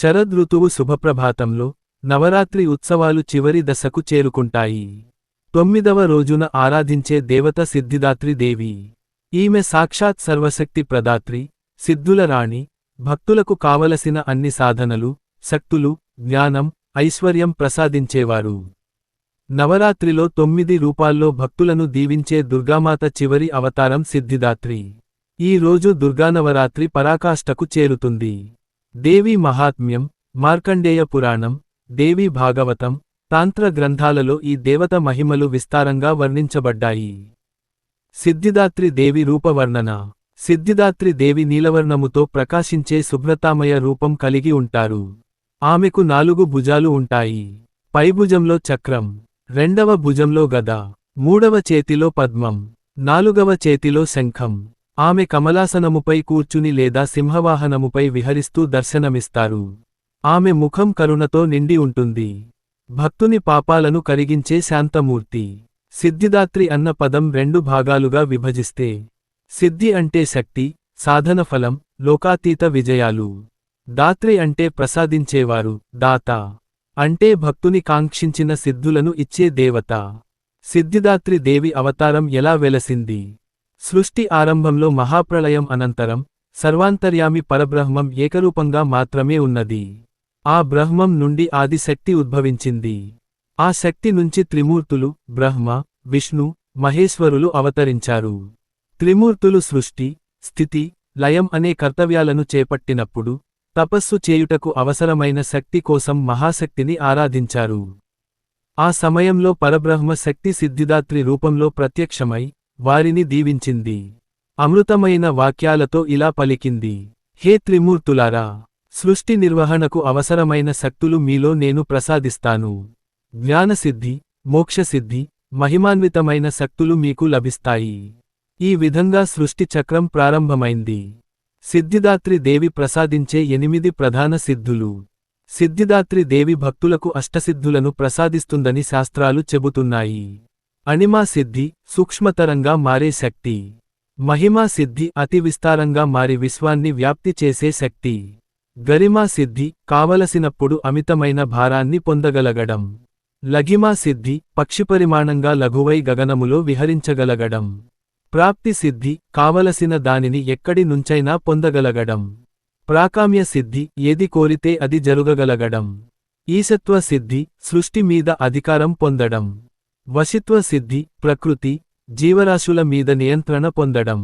శరదృతువు శుభప్రభాతంలో నవరాత్రి ఉత్సవాలు చివరి దశకు చేరుకుంటాయి. తొమ్మిదవ రోజున ఆరాధించే దేవత సిద్ధిదాత్రి దేవి. ఈమె సాక్షాత్ సర్వశక్తి ప్రదాత్రి సిద్ధుల రాణి భక్తులకు కావలసిన అన్ని సాధనలు శక్తులు జ్ఞానం ఐశ్వర్యం ప్రసాదించేవారు. నవరాత్రిలో తొమ్మిది రూపాల్లో భక్తులను దీవించే దుర్గామాత చివరి అవతారం సిద్ధిదాత్రి. ఈ రోజు దుర్గానవరాత్రి పరాకాష్ఠకు చేరుతుంది. దేవి మహాత్మ్యం మార్కండేయ పురాణం దేవి భాగవతం తాంత్ర గ్రంథాలలో ఈ దేవత మహిమలు విస్తారంగా వర్ణించబడ్డాయి. సిద్ధిదాత్రి దేవి రూపవర్ణన. సిద్ధిదాత్రి దేవి నీలవర్ణముతో ప్రకాశించే శుభ్రతామయ రూపం కలిగి ఉంటారు. ఆమెకు నాలుగు భుజాలు ఉంటాయి. పైభుజంలో చక్రం రెండవ భుజంలో గద మూడవ చేతిలో పద్మం నాలుగవ చేతిలో శంఖం ఆమె కమలాసనముపై కూర్చుని లేదా సింహవాహనముపై విహరిస్తూ దర్శనమిస్తారు. ఆమె ముఖం కరుణతో నిండి ఉంటుంది. భక్తుని పాపాలను కరిగించే శాంతమూర్తి. సిద్ధిదాత్రి అన్న పదం రెండు భాగాలుగా విభజిస్తే. సిద్ధి అంటే శక్తి సాధన ఫలం లోకాతీత విజయాలు. దాత్రి అంటే ప్రసాదించేవారు దాత. అంటే భక్తుని కాంక్షించిన సిద్ధులను ఇచ్చే దేవత. సిద్ధిదాత్రి దేవి అవతారం ఎలా వెలసింది? సృష్టి ఆరంభంలో మహాప్రళయం అనంతరం సర్వాంతర్యామి పరబ్రహ్మం ఏకరూపంగా మాత్రమే ఉన్నది. ఆ బ్రహ్మం నుండి ఆది శక్తి ఉద్భవించింది. ఆ శక్తి నుంచి త్రిమూర్తులు బ్రహ్మ విష్ణు మహేశ్వరులు అవతరించారు. త్రిమూర్తులు సృష్టి స్థితి లయం అనే కర్తవ్యాలను చేపట్టినప్పుడు తపస్సు చేయుటకు అవసరమైన శక్తి కోసం మహాశక్తిని ఆరాధించారు. ఆ సమయంలో పరబ్రహ్మ శక్తి సిద్ధిదాత్రి రూపంలో ప్రత్యక్షమై వారిని దీవించింది. అమృతమైన వాక్యాలతో ఇలా పలికింది. హే త్రిమూర్తులారా! సృష్టి నిర్వహణకు అవసరమైన శక్తులు మీలో నేను ప్రసాదిస్తాను. జ్ఞానసిద్ధి మోక్షసిద్ధి మహిమాన్వితమైన శక్తులు మీకు లభిస్తాయి. ఈ విధంగా సృష్టి చక్రం ప్రారంభమైంది. సిద్ధిదాత్రి దేవి ప్రసాదించే ఎనిమిది ప్రధాన సిద్ధులు. సిద్ధిదాత్రి దేవి భక్తులకు అష్టసిద్ధులను ప్రసాదిస్తుందని శాస్త్రాలు చెబుతున్నాయి. అణిమా సిద్ధి సూక్ష్మతరంగా మారే శక్తి. మహిమా సిద్ధి అతి విస్తారంగా మారి విశ్వాన్ని వ్యాప్తి చేసే శక్తి. గరిమా సిద్ధి కావలసినప్పుడు అమితమైన భారాన్ని పొందగలగడం. లఘిమా సిద్ధి పక్షిపరిమాణంగా లఘువై గగనములో విహరించగలగడం. ప్రాప్తి సిద్ధి కావలసిన దానిని ఎక్కడి నుంచైనా పొందగలగడం. ప్రాకామ్య సిద్ధి ఏది కోరితే అది జరుగగలగడం. ఈశత్వ సిద్ధి సృష్టి మీద అధికారం పొందడం. వశిత్వ సిద్ధి ప్రకృతి జీవరాశుల మీద నియంత్రణ పొందడం.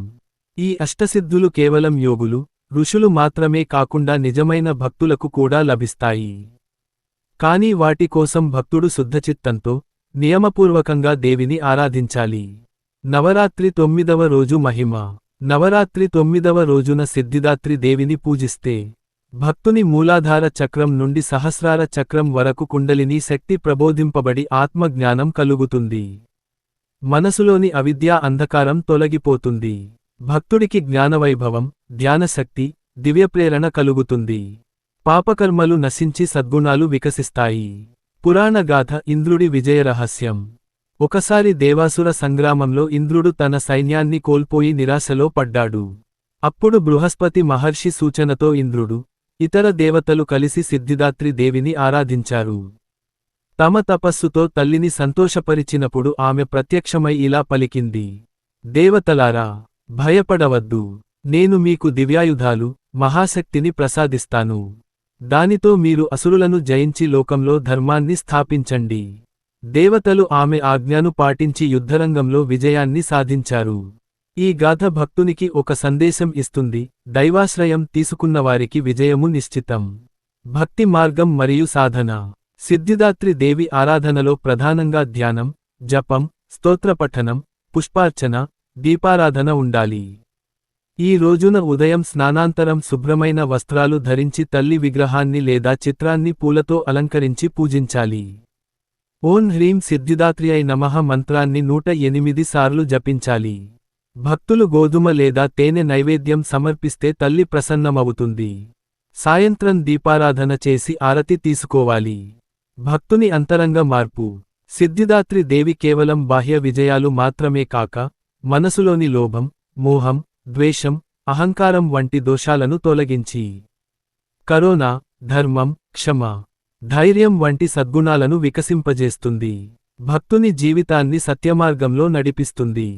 ఈ అష్టసిద్ధులు కేవలం యోగులు ఋషులు మాత్రమే కాకుండా నిజమైన భక్తులకు కూడా లభిస్తాయి. కాని వాటి కోసం భక్తుడు శుద్ధచిత్తంతో నియమపూర్వకంగా దేవిని ఆరాధించాలి. నవరాత్రి తొమ్మిదవ రోజు మహిమ. నవరాత్రి తొమ్మిదవ రోజున సిద్ధిదాత్రి దేవిని పూజిస్తే భక్తుని మూలాధార చక్రం నుండి సహస్రార చక్రం వరకు కుండలిని శక్తి ప్రబోధింపబడి ఆత్మజ్ఞానం కలుగుతుంది. మనసులోని అవిద్యా అంధకారం తొలగిపోతుంది. భక్తుడికి జ్ఞానవైభవం ధ్యానశక్తి దివ్యప్రేరణ కలుగుతుంది. పాపకర్మలు నశించి సద్గుణాలు వికసిస్తాయి. పురాణగాథ ఇంద్రుడి విజయరహస్యం ఒకసారి దేవాసుర సంగ్రామంలో ఇంద్రుడు తన సైన్యాన్ని కోల్పోయి నిరాశలో పడ్డాడు. అప్పుడు బృహస్పతి మహర్షి సూచనతో ఇంద్రుడు ఇతర దేవతలు కలిసి సిద్ధిదాత్రి దేవిని ఆరాధించారు. తమ తపస్సుతో తల్లిని సంతోషపరిచినప్పుడు ఆమె ప్రత్యక్షమై ఇలా పలికింది. దేవతలారా భయపడవద్దు. నేను మీకు దివ్యాయుధాలు మహాశక్తిని ప్రసాదిస్తాను. దానితో మీరు అసురులను జయించి లోకంలో ధర్మాన్ని స్థాపించండి. దేవతలు ఆమె ఆజ్ఞను పాటించి యుద్ధరంగంలో విజయాన్ని సాధించారు. ఈ గాథ భక్తునికి ఒక సందేశం ఇస్తుంది. దైవాశ్రయం తీసుకున్నవారికి విజయము నిశ్చితం. భక్తి మార్గం మరియు సాధన. సిద్ధిదాత్రి దేవి ఆరాధనలో ప్రధానంగా ధ్యానం జపం స్తోత్రపఠనం పుష్పార్చన దీపారాధన ఉండాలి. ఈ రోజున ఉదయం స్నానాంతరం శుభ్రమైన వస్త్రాలు ధరించి తల్లి విగ్రహాన్ని లేదా చిత్రాన్ని పూలతో అలంకరించి పూజించాలి. ఓం హ్రీం సిద్ధిదాత్రియై నమః మంత్రాన్ని నూట ఎనిమిది సార్లు జపించాలి. భక్తులు గోధుమ లేదా తేనె నైవేద్యం సమర్పిస్తే తల్లి ప్రసన్నమవుతుంది. సాయంత్రం దీపారాధన చేసి ఆరతి తీసుకోవాలి. భక్తుని అంతరంగ మార్పు. సిద్ధిదాత్రి దేవి కేవలం బాహ్య విజయాలు మాత్రమే కాక మనసులోని లోభం మోహం ద్వేషం అహంకారం వంటి దోషాలను తొలగించి. కరోనా ధర్మం క్షమ ధైర్యం వంటి సద్గుణాలను వికసింపజేస్తుంది. భక్తుని జీవితాన్ని సత్యమార్గంలో నడిపిస్తుంది.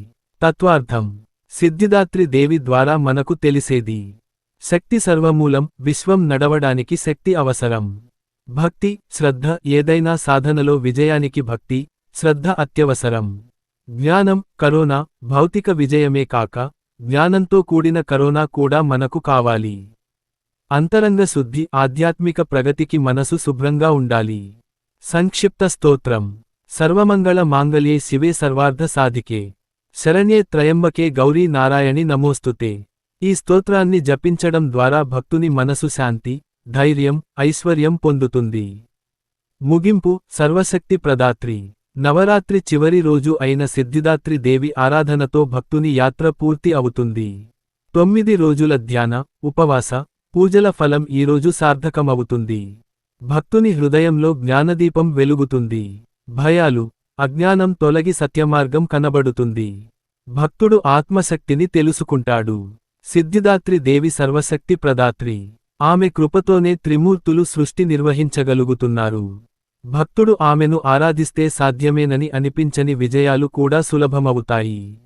తత్వార్థం. సిద్ధిదాత్రి దేవి ద్వారా మనకు తెలిసేది. శక్తి సర్వమూలం విశ్వం నడవడానికి శక్తి అవసరం. భక్తి శ్రద్ధ ఏదైనా సాధనలో విజయానికి భక్తి శ్రద్ధ అత్యవసరం. జ్ఞానం కరోనా భౌతిక విజయమే కాక జ్ఞానంతో కూడిన కరోనా కూడా మనకు కావాలి. అంతరంగ శుద్ధి ఆధ్యాత్మిక ప్రగతికి మనసు శుభ్రంగా ఉండాలి. సంక్షిప్త స్తోత్రం. సర్వమంగళ మాంగళ్యే శివే సర్వార్థ సాధికే. శరణ్యే త్రయంబకే గౌరీ నారాయణి నమోస్తుతే. ఈ స్తోత్రాన్ని జపించడం ద్వారా భక్తుని మనసు శాంతి ధైర్యం ఐశ్వర్యం పొందుతుంది. ముగింపు సర్వశక్తి ప్రదాత్రి. నవరాత్రి చివరి రోజు అయిన సిద్ధిదాత్రి దేవి ఆరాధనతో భక్తుని యాత్ర పూర్తి అవుతుంది. తొమ్మిది రోజుల ధ్యాన ఉపవాస పూజల ఫలం ఈరోజు సార్థకమవుతుంది. భక్తుని హృదయంలో జ్ఞానదీపం వెలుగుతుంది. భయాలు అజ్ఞానం తొలగి సత్యమార్గం కనబడుతుంది. భక్తుడు ఆత్మశక్తిని తెలుసుకుంటాడు. సిద్ధిదాత్రి దేవి సర్వశక్తి ప్రదాత్రి. ఆమె కృపతోనే త్రిమూర్తులు సృష్టి నిర్వహించగలుగుతున్నారు. భక్తుడు ఆమెను ఆరాధిస్తే సాధ్యమేనని అనిపించని విజయాలు కూడా సులభమవుతాయి.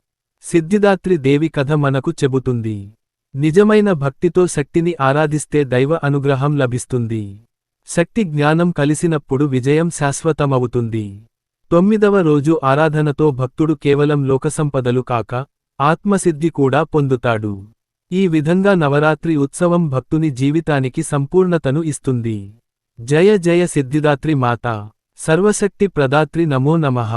సిద్ధిదాత్రి దేవి కథ మనకు చెబుతుంది. నిజమైన భక్తితో శక్తిని ఆరాధిస్తే దైవ అనుగ్రహం లభిస్తుంది. శక్తి జ్ఞానం కలిసినప్పుడు విజయం శాశ్వతమవుతుంది. తొమ్మిదవ రోజు ఆరాధనతో భక్తుడు కేవలం లోకసంపదలు కాక ఆత్మసిద్ధి కూడా పొందుతాడు. ఈ విధంగా నవరాత్రి ఉత్సవం భక్తుని జీవితానికి సంపూర్ణతను ఇస్తుంది. జయ జయ సిద్ధిదాత్రి మాత. సర్వశక్తి ప్రదాత్రి నమో నమః.